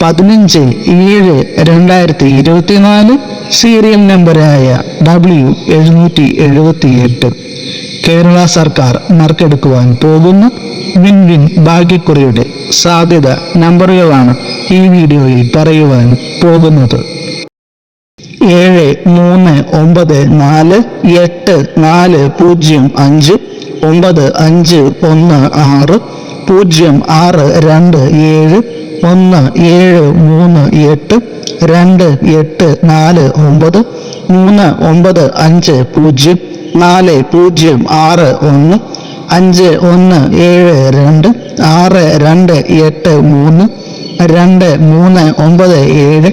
പതിനഞ്ച് ഏഴ് രണ്ടായിരത്തി ഇരുപത്തിനാല് സീരിയൽ നമ്പറായ ഡബ്ല്യു എഴുന്നൂറ്റി എഴുപത്തി എട്ട് കേരള സർക്കാർ നറുക്കെടുക്കുവാൻ പോകുന്ന വിൻ വിൻ ഭാഗ്യക്കുറിയുടെ സാധ്യത നമ്പറുകളാണ് ഈ വീഡിയോയിൽ പറയുവാൻ പോകുന്നത്. ഏഴ് മൂന്ന് ഒമ്പത് നാല് എട്ട് നാല് പൂജ്യം അഞ്ച് ഒമ്പത് അഞ്ച് ഒന്ന് ആറ് പൂജ്യം ആറ് രണ്ട് ഏഴ് ഒന്ന് ഏഴ് മൂന്ന് എട്ട് രണ്ട് എട്ട് നാല് ഒമ്പത് മൂന്ന് ഒമ്പത് അഞ്ച് പൂജ്യം നാല് പൂജ്യം ആറ് ഒന്ന് അഞ്ച് ഒന്ന് ഏഴ് രണ്ട് ആറ് രണ്ട് എട്ട് മൂന്ന് രണ്ട് മൂന്ന് ഒമ്പത് ഏഴ്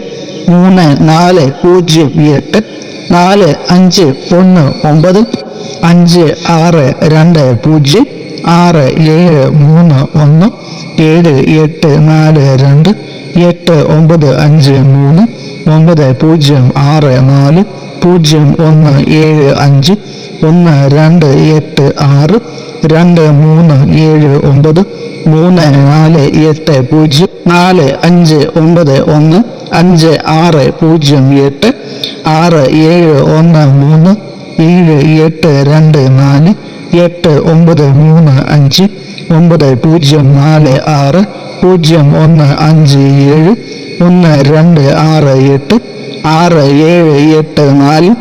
മൂന്ന് നാല് പൂജ്യം എട്ട് നാല് അഞ്ച് ഒന്ന് ഒമ്പത് അഞ്ച് ആറ് രണ്ട് പൂജ്യം ആറ് ഏഴ് മൂന്ന് ഒന്ന് ഏഴ് എട്ട് നാല് രണ്ട് എട്ട് ഒമ്പത് അഞ്ച് മൂന്ന് ഒമ്പത് പൂജ്യം ആറ് നാല് പൂജ്യം ഒന്ന് ഏഴ് അഞ്ച് ഒന്ന് രണ്ട് എട്ട് ആറ് രണ്ട് മൂന്ന് ഏഴ് ഒമ്പത് മൂന്ന് നാല് എട്ട് പൂജ്യം നാല് അഞ്ച് ഒമ്പത് ഒന്ന് അഞ്ച് ആറ് പൂജ്യം എട്ട് ആറ് ഏഴ് ഒന്ന് മൂന്ന് ഏഴ് എട്ട് രണ്ട് നാല് എട്ട് ഒമ്പത് മൂന്ന് അഞ്ച് ഒമ്പത് പൂജ്യം നാല് ആറ് പൂജ്യം ഒന്ന് അഞ്ച് ഏഴ് ഒന്ന് രണ്ട് ആറ് എട്ട് ആറ് ഏഴ് എട്ട് നാല്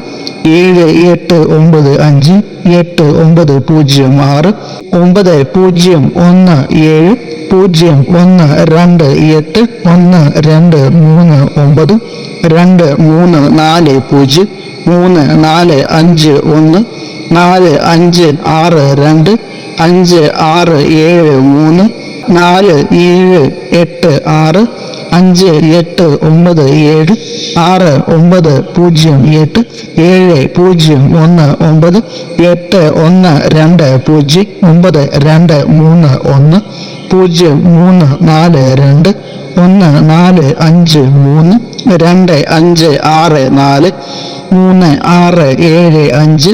ഏഴ് എട്ട് ഒമ്പത് അഞ്ച് എട്ട് ഒമ്പത് പൂജ്യം ആറ് ഒമ്പത് പൂജ്യം ഒന്ന് ഏഴ് പൂജ്യം ഒന്ന് രണ്ട് എട്ട് ഒന്ന് രണ്ട് മൂന്ന് ഒമ്പത് രണ്ട് മൂന്ന് നാല് പൂജ്യം മൂന്ന് നാല് അഞ്ച് ഒന്ന് നാല് അഞ്ച് ആറ് രണ്ട് അഞ്ച് ആറ് ഏഴ് മൂന്ന് നാല് ഏഴ് എട്ട് ആറ് അഞ്ച് എട്ട് ഒമ്പത് ഏഴ് ആറ് ഒമ്പത് പൂജ്യം എട്ട് ഏഴ് പൂജ്യം ഒന്ന് ഒമ്പത് എട്ട് ഒന്ന് രണ്ട് പൂജ്യം ഒമ്പത് രണ്ട് മൂന്ന് ഒന്ന് പൂജ്യം മൂന്ന് നാല് രണ്ട് ഒന്ന് നാല് അഞ്ച് മൂന്ന് രണ്ട് അഞ്ച് ആറ് നാല് മൂന്ന് ആറ് ഏഴ് അഞ്ച്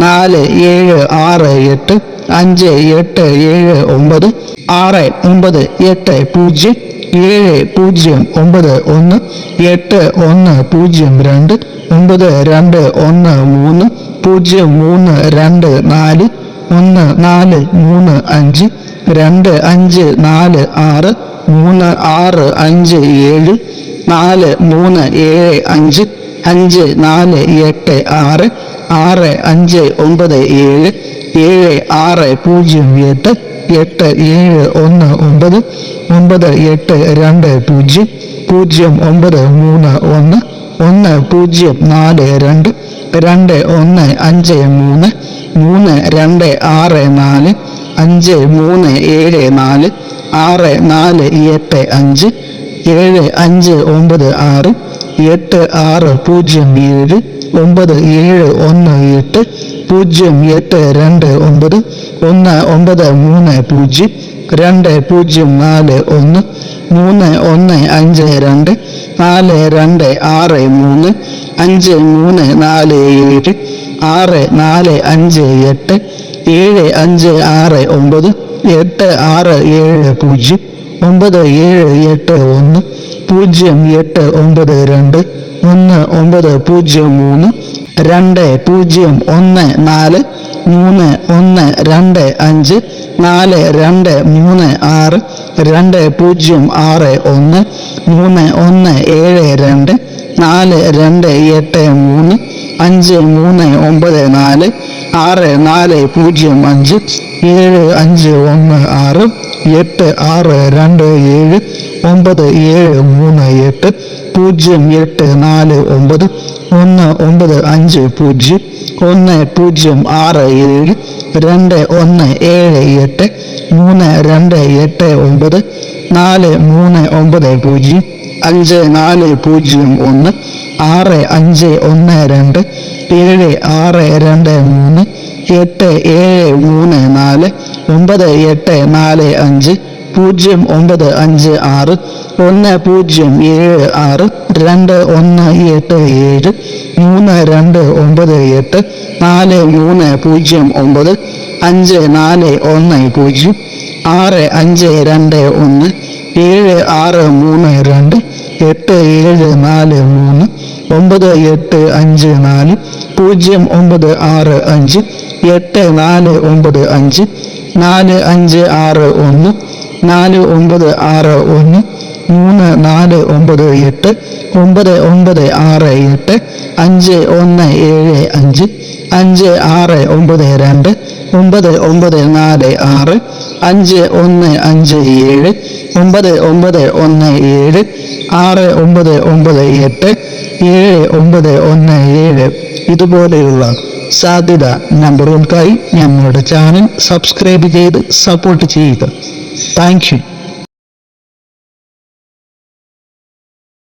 നാല് ഏഴ് ആറ് എട്ട് അഞ്ച് എട്ട് ഏഴ് ഒമ്പത് ആറ് ഒമ്പത് എട്ട് പൂജ്യം ഏഴ് പൂജ്യം ഒമ്പത് ഒന്ന് എട്ട് ഒന്ന് പൂജ്യം രണ്ട് ഒമ്പത് രണ്ട് ഒന്ന് മൂന്ന് പൂജ്യം മൂന്ന് രണ്ട് നാല് ഒന്ന് നാല് മൂന്ന് അഞ്ച് രണ്ട് അഞ്ച് നാല് ആറ് മൂന്ന് ആറ് അഞ്ച് ഏഴ് നാല് മൂന്ന് ഏഴ് അഞ്ച് അഞ്ച് നാല് എട്ട് ആറ് ആറ് അഞ്ച് ഒമ്പത് ഏഴ് ഏഴ് ആറ് പൂജ്യം എട്ട് എട്ട് ഏഴ് ഒന്ന് ഒമ്പത് ഒമ്പത് എട്ട് രണ്ട് പൂജ്യം പൂജ്യം ഒമ്പത് മൂന്ന് ഒന്ന് ഒന്ന് പൂജ്യം നാല് രണ്ട് രണ്ട് ഒന്ന് അഞ്ച് മൂന്ന് മൂന്ന് രണ്ട് ആറ് നാല് അഞ്ച് മൂന്ന് ഏഴ് നാല് ആറ് നാല് എട്ട് അഞ്ച് ഏഴ് അഞ്ച് ഒമ്പത് ആറ് എട്ട് ആറ് പൂജ്യം ഏഴ് ഒമ്പത് ഏഴ് ഒന്ന് എട്ട് പൂജ്യം എട്ട് രണ്ട് ഒമ്പത് ഒന്ന് ഒമ്പത് മൂന്ന് പൂജ്യം രണ്ട് പൂജ്യം നാല് ഒന്ന് മൂന്ന് ഒന്ന് അഞ്ച് രണ്ട് നാല് രണ്ട് ആറ് മൂന്ന് അഞ്ച് മൂന്ന് നാല് ഏഴ് ആറ് നാല് അഞ്ച് എട്ട് ഏഴ് അഞ്ച് ആറ് ഒമ്പത് എട്ട് ആറ് ഏഴ് പൂജ്യം ഒമ്പത് ഏഴ് എട്ട് ഒന്ന് പൂജ്യം എട്ട് ഒമ്പത് രണ്ട് ഒന്ന് ഒമ്പത് പൂജ്യം മൂന്ന് രണ്ട് പൂജ്യം ഒന്ന് നാല് മൂന്ന് ഒന്ന് രണ്ട് അഞ്ച് നാല് രണ്ട് മൂന്ന് ആറ് രണ്ട് പൂജ്യം ആറ് ഒന്ന് മൂന്ന് ഒന്ന് ഏഴ് രണ്ട് നാല് രണ്ട് എട്ട് മൂന്ന് അഞ്ച് മൂന്ന് ഒമ്പത് നാല് ആറ് നാല് പൂജ്യം അഞ്ച് ഏഴ് അഞ്ച് ഒന്ന് ആറ് എട്ട് ആറ് രണ്ട് ഏഴ് ഒമ്പത് ഏഴ് മൂന്ന് എട്ട് പൂജ്യം എട്ട് നാല് ഒമ്പത് ഒന്ന് ഒമ്പത് അഞ്ച് പൂജ്യം ഒന്ന് പൂജ്യം ആറ് ഏഴ് രണ്ട് ഒന്ന് ഏഴ് എട്ട് മൂന്ന് രണ്ട് എട്ട് ഒമ്പത് നാല് മൂന്ന് ഒമ്പത് പൂജ്യം അഞ്ച് നാല് പൂജ്യം ഒന്ന് ആറ് അഞ്ച് ഒന്ന് രണ്ട് ഏഴ് ആറ് രണ്ട് മൂന്ന് എട്ട് ഏഴ് മൂന്ന് നാല് ഒമ്പത് എട്ട് നാല് അഞ്ച് പൂജ്യം ഒമ്പത് അഞ്ച് ആറ് ഒന്ന് പൂജ്യം ഏഴ് ആറ് രണ്ട് ഒന്ന് എട്ട് ഏഴ് മൂന്ന് രണ്ട് ഒമ്പത് എട്ട് നാല് മൂന്ന് പൂജ്യം ഒമ്പത് അഞ്ച് നാല് ഒന്ന് പൂജ്യം ആറ് അഞ്ച് രണ്ട് ഒന്ന് ഏഴ് ആറ് മൂന്ന് രണ്ട് എട്ട് ഏഴ് നാല് മൂന്ന് ഒമ്പത് എട്ട് അഞ്ച് നാല് പൂജ്യം ഒമ്പത് ആറ് അഞ്ച് എട്ട് നാല് ഒമ്പത് അഞ്ച് നാല് അഞ്ച് ആറ് ഒന്ന് നാല് ഒമ്പത് ആറ് ഒന്ന് മൂന്ന് നാല് ഒമ്പത് എട്ട് ഒമ്പത് ഒമ്പത് ആറ് എട്ട് അഞ്ച് ഒന്ന് ഏഴ് അഞ്ച് അഞ്ച് ആറ് ഒമ്പത് രണ്ട് ഒമ്പത് ഒമ്പത് നാല് ആറ് അഞ്ച് ഒന്ന് അഞ്ച് ഏഴ് ഒമ്പത് ഒമ്പത് ഒന്ന് ഏഴ് ആറ് ഒമ്പത് ഒമ്പത് എട്ട് ഏഴ് ഒമ്പത് ഒന്ന് ഏഴ്. ഇതുപോലെയുള്ള സാധ്യത നമ്പറുകൾക്കായി ഞങ്ങളുടെ ചാനൽ സബ്സ്ക്രൈബ് ചെയ്ത് സപ്പോർട്ട് ചെയ്യുക. Thank you.